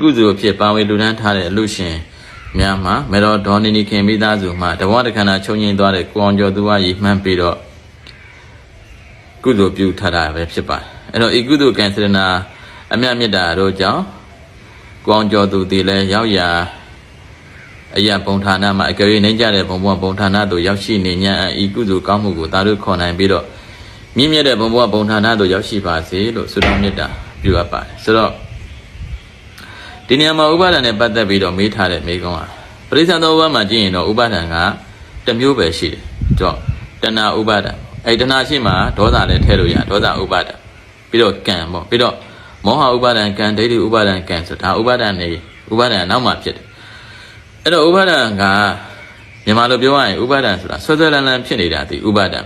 ကုသိုလ်ဖြစ်ပါဝင်လူဒန်းထားတဲ့အလူရှင်များမှာမေတော်ဒေါ်နီနီခင်မိသားစုမှာတဘောတခန္ဓာချုပ်ငိမ့်သွားတဲ့ကိုအောင်ကျော်သူကရည်မှန်းပြီးတော့ကုသိုလ်ပြုထားတာပဲဖြစ်ပါတယ်အဲ့တော့ဤကုသိုလ်ကံစရနာအမြတ်မြတ်တာတို့ကြောင့်ကိုအောင်ကျော်သူတည်လဲရောက်ရာအရာပုံဌာနမှာအကယ်၍နိုင်ကြတဲ့ဘုံဘုံပုံဌာနသို့ရောက်ရှိနေ냐ဤကုသိုလ်ကောင်းမှုကိုသာတို့ခေါ်နိုင်ပြီးတော့မြင့်မြတ်တဲ့ဘုံဘုံပုံဌာနသို့ရောက်ရှိပါစေလို့ဆုတောင်းမေတ္တာပြုအပ်ပါတယ်ဆိုတော့ ဒီနေရာမှာဥပါဒဏ်နဲ့ပတ်သက်ပြီးတော့မေးထားတဲ့မေးခွန်းဟာပရိစ္ဆသောဘမှာကြည့်ရင်တော့ဥပါဒဏ်ကတစ်မျိုးပဲရှိတယ်။ကြောင့်တဏှာဥပါဒဏ်အဲ့တဏှာရှိမှဒေါသလည်းထည့်လို့ရဒေါသဥပါဒဏ်ပြီးတော့ကံပေါ့ပြီးတော့မောဟဥပါဒဏ်ကံဒိဋ္ဌိဥပါဒဏ်ကံဆိုဒါဥပါဒဏ်နေဥပါဒဏ်နောက်မှဖြစ်တယ်။အဲ့တော့ဥပါဒဏ်ကမြန်မာလိုပြောရရင်ဥပါဒဏ်ဆိုတာဆွဲဆွဲလန်းလန်းဖြစ်နေတာဒီဥပါဒဏ်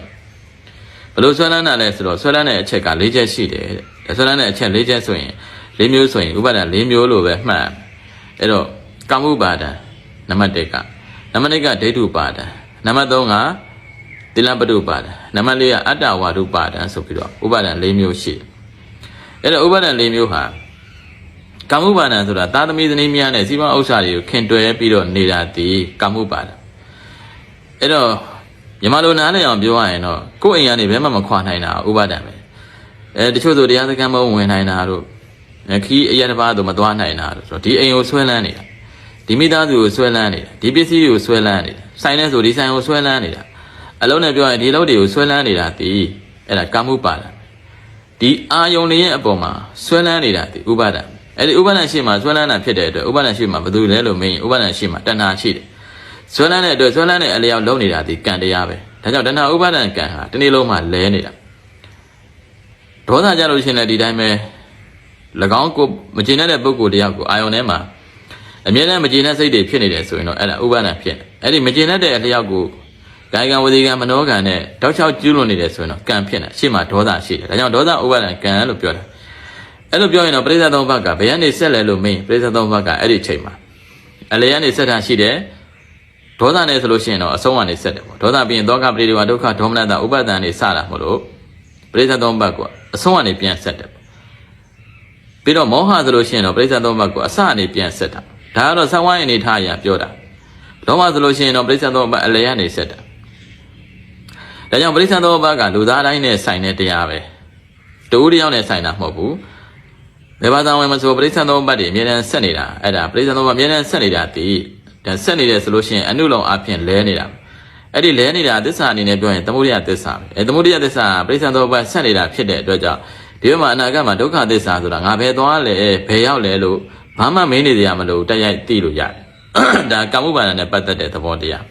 ဘယ်လိုဆွဲလန်းတာလဲဆိုတော့ဆွဲလန်းတဲ့အချက်က၄ချက်ရှိတယ်တဲ့ဆွဲလန်းတဲ့အချက်၄ချက်ဆိုရင် ၄မျိုးဆိုရင်ဥပါဒဏ်၄မျိုးလို့ပဲမှတ်အဲ့တော့ကာမှုပါဒံနံပါတ်1ကနံပါတ်2ကဒိဋ္ဌုပါဒံနံပါတ်3ကတိလပတုပါဒံနံပါတ်4ကအတ္တဝါဒုပါဒံဆိုပြီးတော့ဥပါဒဏ်၄မျိုးရှိတယ်အဲ့တော့ဥပါဒဏ်၄မျိုးဟာကာမှုပါဒံဆိုတာသာသမီဇနီးများနဲ့စီမံဥစ္စာတွေကိုခင်တွယ်ပြီးတော့နေတာဒီကာမှုပါဒံအဲ့တော့မြန်မာလိုနားလည်အောင်ပြောရရင်တော့ကိုယ့်အိမ်ကနေဘယ်မှမခွာနိုင်တာဥပါဒံပဲအဲတချို့ဆိုတရားစခန်းမဝင်နိုင်တာတို့ ခီးအရတစ်ပါးတော့မသွားနိုင်တာဆိုတော့ဒီအိမ်ကိုဆွဲလန်းနေတာဒီမိသားစုကိုဆွဲလန်းနေတာဒီပစ္စည်းကိုဆွဲလန်းနေတာဆိုင်နဲ့ဆိုဒီဆိုင်ကိုဆွဲလန်းနေတာအလုံးနဲ့ပြောရင်ဒီလုံးတွေကိုဆွဲလန်းနေတာဒီအဲ့ဒါကာမှုပါဒံဒီအာယုန်တွေရဲ့အပေါ်မှာဆွဲလန်းနေတာဒီဥပါဒံအဲ့ဒီဥပါဒံရှိမှဆွဲလန်းတာဖြစ်တဲ့အတွက်ဥပါဒံရှိမှဘယ်သူလဲလို့မေးရင်ဥပါဒံရှိမှတဏှာရှိတယ်ဆွဲလန်းတဲ့အတွက်ဆွဲလန်းတဲ့အလျောက်လုံးနေတာဒီကံတရားပဲဒါကြောင့်တဏှာဥပါဒံကံဟာဒီနေ့လုံးမှလဲနေတာဒေါသကြလို့ရှိရင်လည်းဒီတိုင်းပဲ၎ င်းကိုမကျေနပ်တဲ့ပုဂ္ဂိုလ်တယောက်ကိုအာယုန်ထဲမှာအမြဲတမ်းမကျေနပ်စိတ်တွေဖြစ်နေတယ်ဆိုရင်တော့အဲ့ဒါဥပါဒဏ်ဖြစ်အဲ့ဒီမကျေနပ်တဲ့အလျောက်ကိုကာယကံဝစီကံမနောကံနဲ့တောက်ချောက်ကျူးလွန်နေတယ်ဆိုရင်တော့ကံဖြစ်နေရှေ့မှာဒေါသရှိတယ်ဒါကြောင့်ဒေါသဥပါဒဏ်ကံလို့ပြောတာအဲ့လိုပြောရင်တော့ပရိသတ်သုံးဘက်ကဘယ်ကနေဆက်လဲလို့မင်းပရိသတ်သုံးဘက်ကအဲ့ဒီချိန်မှာအလေကနေဆက်တာရှိတယ်ဒေါသနဲ့ဆိုလို့ရှိရင်တော့အဆုံးကနေဆက်တယ်ပေါ့ဒေါသပြီးရင်သောကပရိဒေဝဒုက္ခဒေါမနတဥပါဒဏ်နေစတာမို့လို့ပရိသတ်သုံးဘက်ကအဆုံးကနေပြန်ဆက်တယ် ပြီးတော့မောဟဆိုလို့ရှိရင်တော့ပရိစ္ဆေသုံးဘက်ကိုအစအနေပြန်ဆက်တာဒါကတော့သဝိုင်းအနေထားအရာပြောတာလောဘဆိုလို့ရှိရင်တော့ပရိစ္ဆေသုံးဘက်အလယ်ကနေဆက်တာဒါကြောင့်ပရိစ္ဆေသုံးဘက်ကလူသားတိုင်းနဲ့ဆိုင်တဲ့တရားပဲတူတယောက်နဲ့ဆိုင်တာမဟုတ်ဘူးဘယ်ဘာသာဝင်မဆိုပရိစ္ဆေသုံးဘက်တွေအမြဲတမ်းဆက်နေတာအဲ့ဒါပရိစ္ဆေသုံးဘက်အမြဲတမ်းဆက်နေတာတည်ဒါဆက်နေတယ်ဆိုလို့ရှိရင်အနုလုံအပြင်လဲနေတာအဲ့ဒီလဲနေတာသစ္စာအနေနဲ့ပြောရင်သမုဒိယသစ္စာပဲအဲသမုဒိယသစ္စာပရိစ္ဆေသုံးဘက်ဆက်နေတာဖြစ်တဲ့အတွက်ကြောင့် ဒီမှာအနာဂတ်မှာဒုက္ခသစ္စာဆိုတာငါဘယ်သွားလဲဘယ်ရောက်လဲလို့ဘာမှမင်းနေကြရမလို့တက်ရိုက်သိလို့ရတယ်ဒါကာမှုပါဒနဲ့ပတ်သက်တဲ့သဘောတရား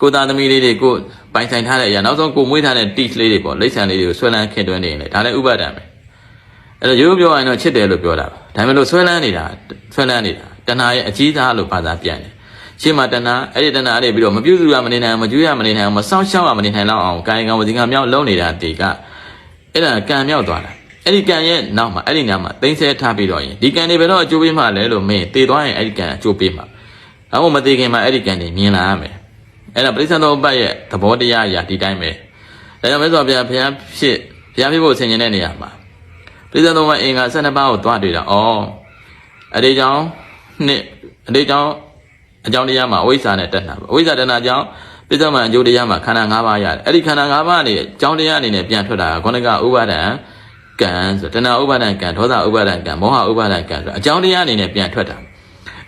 ကိုသားသမီးလေးတွေကိုပိုင်ဆိုင်ထားတဲ့အရာနောက်ဆုံးကိုမွေးထားတဲ့ teach လေးတွေပေါ့လိမ့်ဆန်လေးတွေကိုဆွဲလန်းခင်တွင်းနေတယ်ဒါလည်းဥပါဒံပဲအဲ့တော့ရိုးရိုးပြောရရင်တော့ချစ်တယ်လို့ပြောတာပါဒါပေမဲ့လို့ဆွဲလန်းနေတာဆွဲလန်းနေတာတဏှာရဲ့အကြီးသားလို့ဘာသာပြန်တယ်ရှင်းမှာတဏှာအဲ့ဒီတဏှာလေးပြီးတော့မပြုစုရမနေနိုင်မကျွေးရမနေနိုင်မစောင့်ရှောက်ရမနေနိုင်တော့အောင်ကာယကံဝစီကံမြောက်လုံးနေတာတေက အဲ့ဒါကံမြောက်သွားတာအဲ့ဒီကံရဲ့နောက်မှာအဲ့ဒီနားမှာသိမ့်ဆဲထားပြီးတော့ရင်ဒီကံတွေဘယ်တော့အကျိုးပေးမှလဲလို့မင်းတေသွားရင်အဲ့ဒီကံအကျိုးပေးမှာဒါမှမသိခင်မှာအဲ့ဒီကံတွေမြင်လာရမယ်အဲ့ဒါပရိစ္ဆေသောဘတ်ရဲ့သဘောတရားအရာဒီတိုင်းပဲဒါကြောင့်မဲဆိုဘုရားဘုရားဖြစ်ဘုရားဖြစ်ဖို့ဆင်ခြင်တဲ့နေရာမှာပရိစ္ဆေသောဘတ်အင်္ဂါ12ပါးကိုသွားတွေ့တာဩအဲ့ဒီကြောင့်နှစ်အဲ့ဒီကြောင့်အကြောင်းတရားမှာအဝိဇ္ဇာနဲ့တက်တာပဲအဝိဇ္ဇာတဏှာကြောင့် ပြစ္ဆမအကျိုးတရားမှာခန္ဓာ၅ပါးရတယ်အဲ့ဒီခန္ဓာ၅ပါးကနေအကြောင်းတရားအနေနဲ့ပြန်ထွက်တာကခေါင်းကဥပါဒံကံဆိုတဏှာဥပါဒံကံဒေါသဥပါဒံကံမောဟဥပါဒံကံဆိုအကြောင်းတရားအနေနဲ့ပြန်ထွက်တာ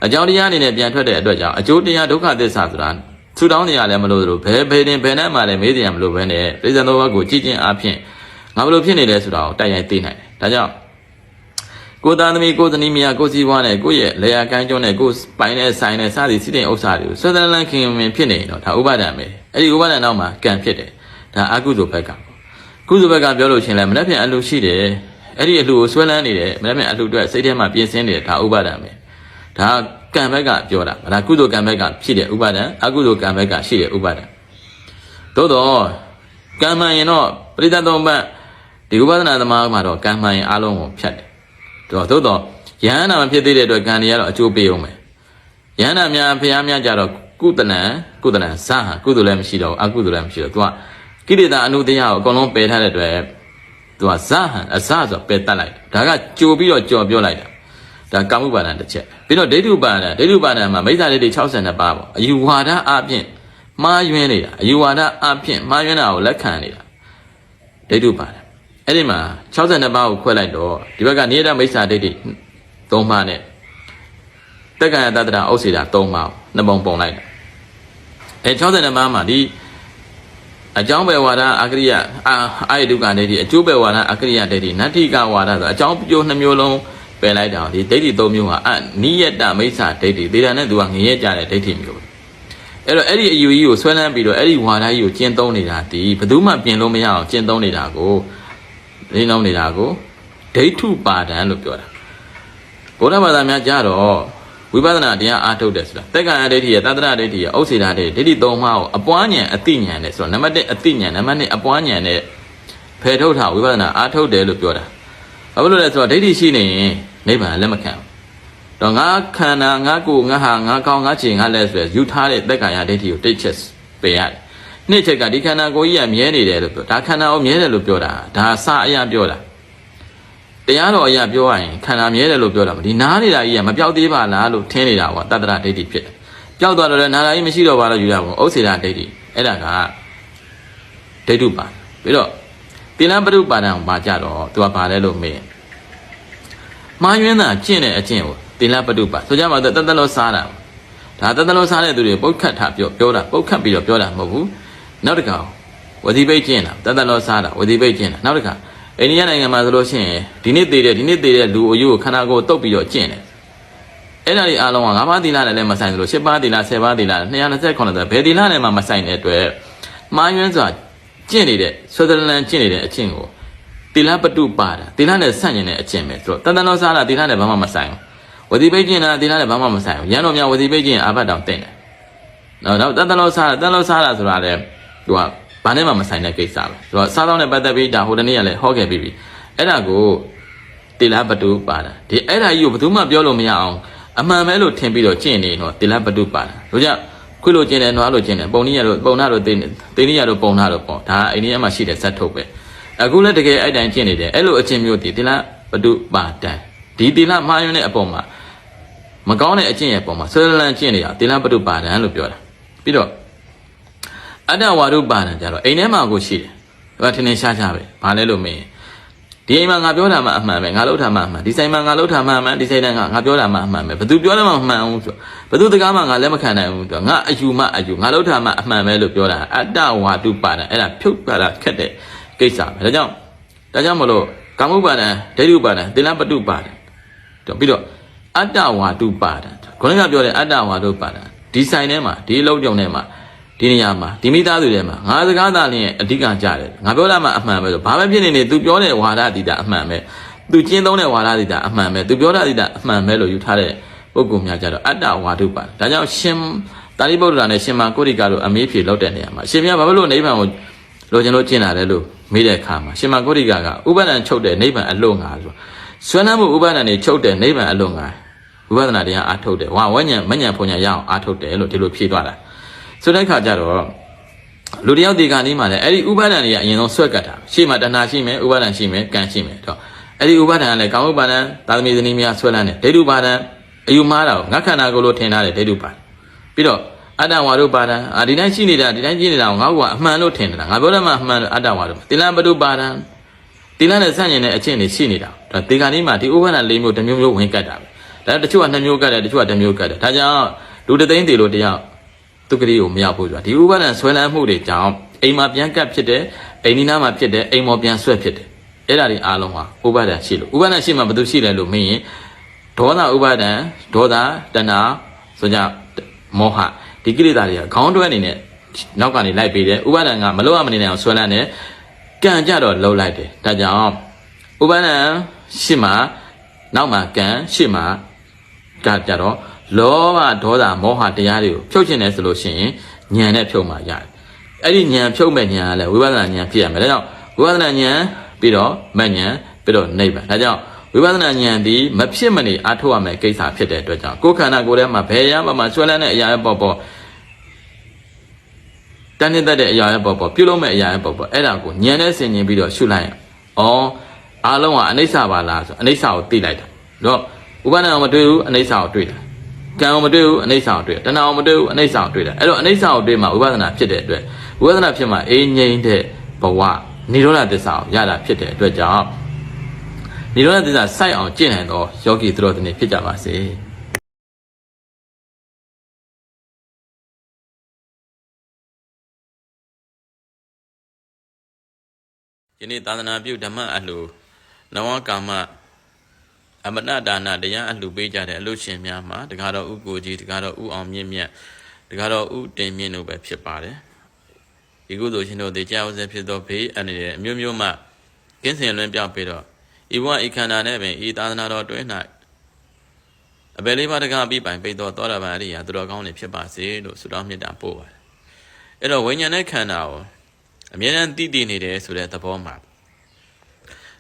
အကြောင်းတရားအနေနဲ့ပြန်ထွက်တဲ့အတွက်ကြောင့်အကျိုးတရားဒုက္ခသစ္စာဆိုတာထူတောင်းနေရလည်းမလို့သလိုဘယ်ဘယ်တင်ဘယ်နဲ့မှလည်းမေးတယ်မလို့ပဲနဲ့ပြစ္ဆသောဘက်ကိုကြည်ကျင်အားဖြင့်ငါဘလို့ဖြစ်နေလဲဆိုတာကိုတိုက်ရိုက်သိနိုင်တယ်ဒါကြောင့် ကိုသားသမီးကိုသနီးမယားကိုစီးပွားနဲ့ကိုရဲ့လေယာကန်းကျွန်းနဲ့ကိုပိုင်နဲ့ဆိုင်နဲ့စသည်စီးတဲ့ဥစ္စာတွေကိုဆွဲသလန်းခင်မင်ဖြစ်နေရင်တော့ဒါဥပါဒံပဲအဲ့ဒီဥပါဒံနောက်မှာကံဖြစ်တယ်ဒါအကုသိုလ်ဘက်ကကုသိုလ်ဘက်ကပြောလို့ရှိရင်လည်းမနေ့ပြန်အလှရှိတယ်အဲ့ဒီအလှကိုဆွဲလန်းနေတယ်မနေ့ပြန်အလှအတွက်စိတ်ထဲမှာပြင်ဆင်နေတယ်ဒါဥပါဒံပဲဒါကံဘက်ကပြောတာဒါကုသိုလ်ကံဘက်ကဖြစ်တဲ့ဥပါဒံအကုသိုလ်ကံဘက်ကရှိတဲ့ဥပါဒံသို့တော့ကံမှန်ရင်တော့ပရိသတ်သုံးပတ်ဒီဥပဒနာသမားမှာတော့ကံမှန်ရင်အလုံးကိုဖြတ်တယ်တော့ သို့တော့ယဟန္တာမဖြစ်သေးတဲ့အတွက်ကံတွေကတော့အကျိုးပေးအောင်ပဲယဟန္တာများဖျားများကြတော့ကုသလံကုသလံဇာဟကုသလည်းမရှိတော့အကုသလည်းမရှိတော့ तू ကကိရိတာအနုတရားကိုအကုန်လုံးပယ်ထားတဲ့အတွက် तू ကဇာဟံအဇဆိုပယ်တတ်လိုက်ဒါကကြိုပြီးတော့ကြော်ပြောလိုက်တာဒါကာမှုပါဒံတစ်ချက်ပြီးတော့ဒိဋ္ဌုပါဒံဒိဋ္ဌုပါဒံမှာမိစ္ဆာဒိဋ္ဌိ62ပါးပေါ့အယူဝါဒအပြင်မှားယွင်းနေတာအယူဝါဒအပြင်မှားယွင်းတာကိုလက်ခံနေတာဒိဋ္ဌုပါဒံ အဲ့ဒီမှာ62ပါးကိုခွဲလိုက်တော့ဒီဘက်ကနိယတမိစ္ဆာဒိဋ္ဌိ3ပါးနဲ့တက္ကရာတတ္တရာဥစ္စေတာ3ပါးကိုနှစ်ပုံပုံလိုက်တယ်အဲ62ပါးမှာဒီအကြောင်းပဲဝါဒအကရိယအာအာယတုကဒိဋ္ဌိအကျိုးပဲဝါဒအကရိယဒိဋ္ဌိနတ္ထိကဝါဒဆိုအကြောင်းပြိုးနှမျိုးလုံးပယ်လိုက်တာဒီဒိဋ္ဌိ၃မျိုးဟာအနိယတမိစ္ဆာဒိဋ္ဌိဒေတာနဲ့သူကငရဲကြတဲ့ဒိဋ္ဌိမျိုးပဲအဲ့တော့အဲ့ဒီအယူကြီးကိုဆွဲလန်းပြီးတော့အဲ့ဒီဝါဒကြီးကိုကျင့်သုံးနေတာဒီဘယ်သူမှပြင်လို့မရအောင်ကျင့်သုံးနေတာကိုရင်း နှောင်းနေတာကိုဒိဋ္ဌုပါဒံလို့ပြောတာဘုရားဘာသာများကြတော့ဝိပဿနာတရားအားထုတ်တယ်ဆိုတာတက္ကရာဒိဋ္ဌိရတတ္တရဒိဋ္ဌိရဥစ္စေတာဒိဋ္ဌိဒိဋ္ဌိသုံးပါးကိုအပွားဉာဏ်အတိဉာဏ်နဲ့ဆိုတော့နံပါတ်1အတိဉာဏ်နံပါတ်2အပွားဉာဏ်နဲ့ဖယ်ထုတ်တာဝိပဿနာအားထုတ်တယ်လို့ပြောတာဘာဖြစ်လို့လဲဆိုတော့ဒိဋ္ဌိရှိနေရင်နိဗ္ဗာန်လက်မခံဘူးတော့ငါခန္ဓာငါကိုယ်ငါဟာငါကောင်းငါချင်ငါလဲဆိုရယူထားတဲ့တက္ကရာဒိဋ္ဌိကိုတိတ်ချက်ပယ်ရတယ် နှစ်ချက်ကဒီခန္ဓာကိုယ်ကြီးကမြဲနေတယ်လို့ပြောဒါခန္ဓာကိုမြဲတယ်လို့ပြောတာဒါစာအရာပြောတာတရားတော်အရာပြောရရင်ခန္ဓာမြဲတယ်လို့ပြောတာမဒီနားနေတာကြီးကမပြောက်သေးပါလားလို့ထင်နေတာကွာတတ္တရဒိဋ္ဌိဖြစ်တယ်ပျောက်သွားတော့လည်းနားလာကြီးမရှိတော့ပါလို့ယူရပါဘူးဥစ္စေတာဒိဋ္ဌိအဲ့ဒါကဒိဋ္ဌုပါပြီးတော့တိလံပရုပါဒံပါကြတော့သူကဘာလဲလို့မေးမှားယွင်းတာကျင့်တဲ့အကျင့်ကိုတိလံပရုပါဆိုကြမှာတတလောစားတာဒါတတလောစားတဲ့သူတွေပုတ်ခတ်ထားပြောပြောတာပုတ်ခတ်ပြီးတော့ပြောတာမဟုတ်ဘူး နောက်တစ်ခါဝတိပိတ်ကျင့်တာတတလောစားတာဝတိပိတ်ကျင့်တာနောက်တစ်ခါအိန္ဒိယနိုင်ငံမှာဆိုလို့ရှိရင်ဒီနေ့တည်တဲ့ဒီနေ့တည်တဲ့လူအယုကိုခန္ဓာကိုယ်တုပ်ပြီးတော့ကျင့်တယ်အဲ့ဒါဒီအားလုံးက၅ပါးသီလနဲ့လည်းမဆိုင်သလို၈ပါးသီလ10ပါးသီလ229ဘယ်သီလနဲ့မှမဆိုင်တဲ့အတွက်မှားယွင်းစွာကျင့်နေတဲ့ဆွေဒလန်ကျင့်နေတဲ့အကျင့်ကိုသီလပတုပါဒသီလနဲ့ဆန့်ကျင်တဲ့အကျင့်ပဲဆိုတော့တန်တန်တော်စားတာသီလနဲ့ဘာမှမဆိုင်ဘူးဝတိပိတ်ကျင့်တာသီလနဲ့ဘာမှမဆိုင်ဘူးရန်တော်များဝတိပိတ်ကျင့်အာဘတ်တောင်တင့်တယ်နော်တော့တန်တန်တော်စားတာတန်တော်စားတာဆိုတာလေ သူကဘာနဲ့မှမဆိုင်တဲ့ကိစ္စပဲဆိုတော့စားတော့နဲ့ပတ်သက်ပြီးဒါဟိုတနေ့ကလည်းဟောခဲ့ပြီးပြီအဲ့ဒါကိုတိလပတုပါဒဒီအဲ့ဒါကြီးကိုဘယ်သူမှပြောလို့မရအောင်အမှန်ပဲလို့ထင်ပြီးတော့ကျင့်နေတော့တိလပတုပါဒတို့ကြောင့်ခွလို့ကျင့်တယ်နွားလို့ကျင့်တယ်ပုံနည်းရလို့ပုံနာလို့သိနေသိနည်းရလို့ပုံနာလို့ပေါ့ဒါအိန္ဒိယမှာရှိတဲ့ဇက်ထုတ်ပဲအခုလည်းတကယ်အဲ့တိုင်းကျင့်နေတယ်အဲ့လိုအချင်းမျိုးတည်တိလပတုပါဒဒီတိလမှားယွင်းတဲ့အပေါ်မှာမကောင်းတဲ့အကျင့်ရဲ့ပုံမှာဆွဲလန်းကျင့်နေတာတိလပတုပါဒလို့ပြောတာပြီးတော့ အတ္တဝါဒုပါဒံကြတော့အိမ်ထဲမှာကိုရှိတယ်။ဒါကထင်ထင်ရှားရှားပဲ။ဘာလဲလို့မေးရင်ဒီအိမ်မှာငါပြောတာမှအမှန်ပဲငါလုပ်တာမှအမှန်ဒီဆိုင်မှာငါလုပ်တာမှအမှန်ဒီဆိုင်တိုင်းကငါပြောတာမှအမှန်ပဲဘသူပြောတယ်မှမမှန်ဘူးဆိုဘသူတကားမှငါလက်မခံနိုင်ဘူးဆိုငါအယူမှအယူငါလုပ်တာမှအမှန်ပဲလို့ပြောတာအတ္တဝါဒုပါဒံအဲ့ဒါဖြုတ်ပါတာခက်တဲ့ကိစ္စပဲဒါကြောင့်ဒါကြောင့်မလို့ကာမုပါဒံဒိဋ္ဌုပါဒံသီလပတုပါဒံပြီးတော့အတ္တဝါဒုပါဒံခေါင်းကပြောတဲ့အတ္တဝါဒုပါဒံဒီဆိုင်ထဲမှာဒီလုံးကြုံထဲမှာ ဒီနေရာမှာဒီမိသားစုထဲမှာငါစကားသားလင်းရဲ့အဓိကကြတယ်ငါပြောတာမှအမှန်ပဲဆိုဘာပဲဖြစ်နေနေ तू ပြောတဲ့ဝါဒတိတာအမှန်ပဲ तू ကျင်းသုံးတဲ့ဝါဒတိတာအမှန်ပဲ तू ပြောတာတိတာအမှန်ပဲလို့ယူထားတဲ့ပုဂ္ဂိုလ်များကြတော့အတ္တဝါဒုပါဒါကြောင့်ရှင်တာရိပုတ္တရာနဲ့ရှင်မကိုရိကတို့အမေးဖြေလောက်တဲ့နေရာမှာရှင်မြတ်ဘာလို့နိဗ္ဗာန်ကိုလိုချင်လို့ကျင့်လာတယ်လို့မေးတဲ့အခါမှာရှင်မကိုရိကကဥပဒဏ်ချုပ်တဲ့နိဗ္ဗာန်အလို့ငါဆိုဆွမ်းနှမှုဥပဒဏ်တွေချုပ်တဲ့နိဗ္ဗာန်အလို့ငါဝိပဿနာတရားအားထုတ်တယ်ဝါဝဉ္ဉံမဉ္ဉံဖွညာရအောင်အားထုတ်တယ်လို့ဒီလိုဖြေသွားတာ ဆိုတဲ့အခါကျတော့လူတယောက်ဒီကနေ့မှလည်းအဲ့ဒီဥပါဒဏ်တွေကအရင်ဆုံးဆွဲကတ်တာရှေ့မှာတဏှာရှိမယ်ဥပါဒဏ်ရှိမယ်ကံရှိမယ်တော့အဲ့ဒီဥပါဒဏ်ကလည်းကာမဥပါဒဏ်သာသမီဇနီးများဆွဲလန်းတယ်ဒိဋ္ဌုပါဒဏ်အယူမှားတာကိုငါခန္ဓာကိုယ်လို့ထင်ထားတယ်ဒိဋ္ဌုပါဒဏ်ပြီးတော့အတ္တဝါဒုပါဒံအာဒီတိုင်းရှိနေတာဒီတိုင်းကြည့်နေတာကိုငါကအမှန်လို့ထင်နေတာငါပြောတယ်မှအမှန်လို့အတ္တဝါဒုတိလံပတုပါဒံတိလံနဲ့ဆန့်ကျင်တဲ့အချင်းတွေရှိနေတာဒါဒီကနေ့မှဒီဥပဒဏ်၄မျိုးတစ်မျိုးမျိုးဝင်ကတ်တာပဲဒါတချို့ကနှစ်မျိုးကတ်တယ်တချို့ကတစ်မျိုးကတ်တယ်ဒါကြောင့်လူတစ်သိန်းတည်လို့တယောက် သူကလေးကိုမရောက်ဘူးဆိုတာဒီဥပဒဏ်ဆွဲလန်းမှုတွေကြောင့်အိမ်မှာပြန်ကတ်ဖြစ်တယ်အိမ်နီးနားမှာဖြစ်တယ်အိမ်မော်ပြန်ဆွဲဖြစ်တယ်အဲ့ဒါတွေအားလုံးဟာဥပဒဏ်ရှိလို့ဥပဒဏ်ရှိမှဘာလို့ရှိလဲလို့မင်းရင်ဒေါသဥပဒဏ်ဒေါသတဏှာဆိုကြမောဟဒီကိလေသာတွေကခေါင်းတွဲအနေနဲ့နောက်ကနေလိုက်ပေးတယ်ဥပဒဏ်ကမလို့ရမနေနိုင်အောင်ဆွဲလန်းတယ်ကံကြတော့လှုပ်လိုက်တယ်ဒါကြောင့်ဥပဒဏ်ရှိမှနောက်မှကံရှိမှကကြတော့ လောဘဒေါသမောဟတရားတွေကိုဖြုတ်ချင်တယ်ဆိုလို့ရှိရင်ဉာဏ်နဲ့ဖြုတ်မှရတယ်အဲ့ဒီဉာဏ်ဖြုတ်မဲ့ဉာဏ်ကလည်းဝိပဿနာဉာဏ်ဖြစ်ရမယ်ဒါကြောင့်ဝိပဿနာဉာဏ်ပြီးတော့မဉာဏ်ပြီးတော့နိဗ္ဗာန်ဒါကြောင့်ဝိပဿနာဉာဏ်ဒီမဖြစ်မနေအားထုတ်ရမယ်ကိစ္စဖြစ်တဲ့အတွက်ကြောင့်ကိုယ်ခန္ဓာကိုယ်ထဲမှာဘယ်ရမှမှဆွဲလန်းတဲ့အရာရဲ့ပေါ်ပေါ်တန်နေတတ်တဲ့အရာရဲ့ပေါ်ပေါ်ပြုလုပ်မဲ့အရာရဲ့ပေါ်ပေါ်အဲ့ဒါကိုဉာဏ်နဲ့ဆင်ញင်ပြီးတော့ရှုလိုက်ရအောင်။အော်အားလုံးကအနိစ္စပါလားဆိုအနိစ္စကိုသိလိုက်တာ။တော့ဥပဒနာအောင်မတွေ့ဘူးအနိစ္စကိုတွေ့တာ ကံအောင်မတွေ့ဘူးအနိစ္စကိုတွေ့တာတဏှာအောင်မတွေ့ဘူးအနိစ္စကိုတွေ့တာအဲ့တော့အနိစ္စကိုတွေ့မှဥပဒနာဖြစ်တဲ့အတွက်ဥပဒနာဖြစ်မှအေးငြိမ့်တဲ့ဘဝနိရောဓသစ္စာကိုရတာဖြစ်တဲ့အတွက်ကြောင့်နိရောဓသစ္စာစိုက်အောင်ကျင့်နိုင်သောယောဂီသူတော်တွေဖြစ်ကြပါစေယနေ့သာသနာပြုဓမ္မအလှနဝကာမ အမနဒါနတရားအလှပေးကြတဲ့အလို့ရှင်များမှာတကားတော့ဥကိုကြီးတကားတော့ဥအောင်မြင့်မြတ်တကားတော့ဥတင်မြင့်တို့ပဲဖြစ်ပါတယ်ဒီကုသိုလ်ရှင်တို့တေကြောက်စေဖြစ်သောဘေးအန္တရာယ်အမျိုးမျိုးမှကင်းစင်လွင်ပြောက်ပြီးတော့ဤဘဝဤခန္ဓာနဲ့ပင်ဤသာသနာတော်တွင်၌အဘယ်လေးပါးတကားပြီးပိုင်ပိတ်သောသောတာပန်အရိယာသူတော်ကောင်းတွေဖြစ်ပါစေလို့ဆုတောင်းမေတ္တာပို့ပါတယ်အဲ့တော့ဝိညာဉ်နဲ့ခန္ဓာကိုအမြဲတမ်းတည်တည်နေတယ်ဆိုတဲ့သဘောမှာ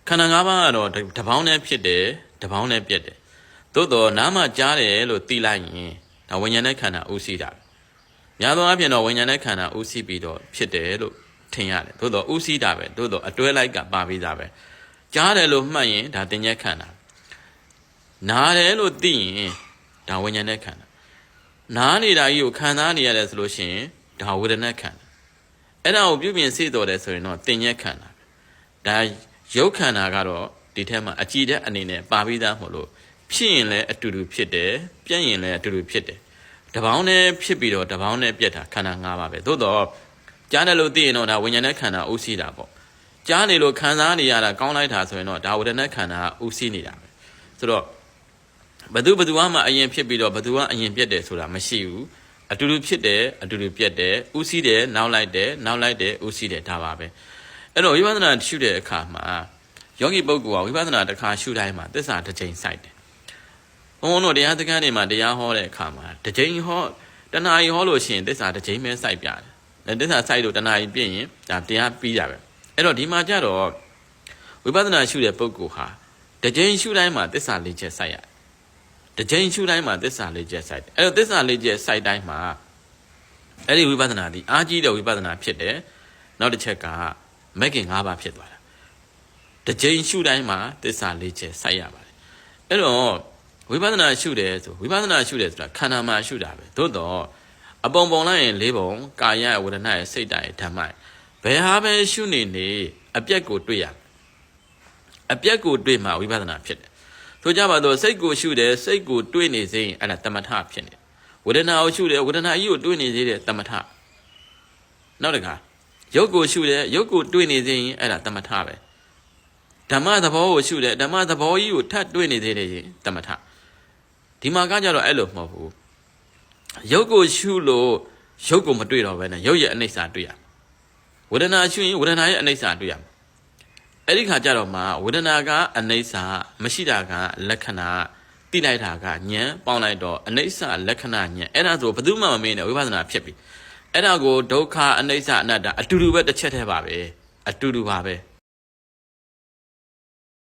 ခန္ဓာ၅ပါးကတော့တပေါင်းနဲ့ဖြစ်တယ် တပေါင်းနဲ့ပြက်တယ်သို့တော့နားမှာကြားတယ်လို့သိလိုက်ရင်ဒါဝိညာဉ်နဲ့ခန္ဓာဥသိတာများသောအားဖြင့်တော့ဝိညာဉ်နဲ့ခန္ဓာဥသိပြီးတော့ဖြစ်တယ်လို့ထင်ရတယ်သို့တော့ဥသိတာပဲသို့တော့အတွဲလိုက်ကပါပြီးသားပဲကြားတယ်လို့မှတ်ရင်ဒါတင်ញက်ခန္ဓာနားတယ်လို့သိရင်ဒါဝိညာဉ်နဲ့ခန္ဓာနားနေတာကြီးကိုခံစားနေရတယ်ဆိုလို့ရှိရင်ဒါဝေဒနာခန္ဓာအဲ့ဒါကိုပြုပြင်စေတော်တယ်ဆိုရင်တော့တင်ញက်ခန္ဓာဒါရုပ်ခန္ဓာကတော့ ဒီထဲမှာအကြည်တဲ့အနေနဲ့ပါပြီးသားမို့လို့ဖြစ်ရင်လည်းအတူတူဖြစ်တယ်ပြက်ရင်လည်းအတူတူဖြစ်တယ်တပေါင်းနဲ့ဖြစ်ပြီးတော့တပေါင်းနဲ့ပြက်တာခန္ဓာ၅ပါးပဲသို့တော့ကြားတယ်လို့သိရင်တော့ဒါဝိညာဉ်နဲ့ခန္ဓာဥသိတာပေါ့ကြားနေလို့ခံစားနေရတာကောင်းလိုက်တာဆိုရင်တော့ဒါဝေဒနာခန္ဓာဥသိနေတာပဲဆိုတော့ဘသူဘသူမှအရင်ဖြစ်ပြီးတော့ဘသူကအရင်ပြက်တယ်ဆိုတာမရှိဘူးအတူတူဖြစ်တယ်အတူတူပြက်တယ်ဥသိတယ်နောက်လိုက်တယ်နောက်လိုက်တယ်ဥသိတယ်ဒါပါပဲအဲ့တော့ဝိပဿနာရှုတဲ့အခါမှာ ယောဂီပုဂ္ဂိုလ်ကဝိပဿနာတစ်ခါရှုတိုင်းမှာသစ္စာတစ်ချိန်စိုက်တယ်ဘုန်းဘုန်းတို့တရားစခန်းတွေမှာတရားဟောတဲ့အခါမှာတစ်ချိန်ဟောတဏှာကြီးဟောလို့ရှိရင်သစ္စာတစ်ချိန်ပဲစိုက်ပြတယ်သစ္စာစိုက်လို့တဏှာကြီးပြည့်ရင်ဒါတရားပြီးတာပဲအဲ့တော့ဒီမှာကြတော့ဝိပဿနာရှုတဲ့ပုဂ္ဂိုလ်ဟာတစ်ချိန်ရှုတိုင်းမှာသစ္စာလေးချက်စိုက်ရတယ်တစ်ချိန်ရှုတိုင်းမှာသစ္စာလေးချက်စိုက်တယ်အဲ့တော့သစ္စာလေးချက်စိုက်တိုင်းမှာအဲ့ဒီဝိပဿနာဒီအားကြီးတဲ့ဝိပဿနာဖြစ်တယ်နောက်တစ်ချက်ကမဂ်ကင်၅ပါးဖြစ်သွားတာ တစ်ချိန်ရှုတိုင်းမှာသစ္စာလေးချက်စိုက်ရပါတယ်အဲ့တော့ဝိပဿနာရှုတယ်ဆိုဝိပဿနာရှုတယ်ဆိုတာခန္ဓာမှာရှုတာပဲသို့တော့အပုံပုံလိုက်ရင်၄ပုံကာယဝေဒနာရဲ့စိတ်ဓာတ်ရဲ့ဓမ္မရဲ့ဘယ်ဟာပဲရှုနေနေအပြက်ကိုတွေ့ရအပြက်ကိုတွေ့မှဝိပဿနာဖြစ်တယ်ဆိုကြပါတော့စိတ်ကိုရှုတယ်စိတ်ကိုတွေ့နေစေရင်အဲ့ဒါတမထဖြစ်နေဝေဒနာကိုရှုတယ်ဝေဒနာကြီးကိုတွေ့နေစေတဲ့တမထနောက်တခါရုပ်ကိုရှုတယ်ရုပ်ကိုတွေ့နေစေရင်အဲ့ဒါတမထပဲ ဓမ္မသဘောကိုရှုတယ်ဓမ္မသဘောကြီးကိုထပ်တွေ့နေသေးတယ်ရင်တမထဒီမှာကကြတော့အဲ့လိုမဟုတ်ဘူးရုပ်ကိုရှုလို့ရုပ်ကိုမတွေ့တော့ဘဲနဲ့ရုပ်ရဲ့အနိစ္စတွေ့ရဝေဒနာရှုရင်ဝေဒနာရဲ့အနိစ္စတွေ့ရအဲ့ဒီခါကျတော့မှဝေဒနာကအနိစ္စမရှိတာကလက္ခဏာတိလိုက်တာကဉာဏ်ပေါင်းလိုက်တော့အနိစ္စလက္ခဏာဉာဏ်အဲ့ဒါဆိုဘယ်သူမှမမင်းနဲ့ဝိပဿနာဖြစ်ပြီအဲ့ဒါကိုဒုက္ခအနိစ္စအနတ္တအတူတူပဲတစ်ချက်တည်းပါပဲအတူတူပါပဲ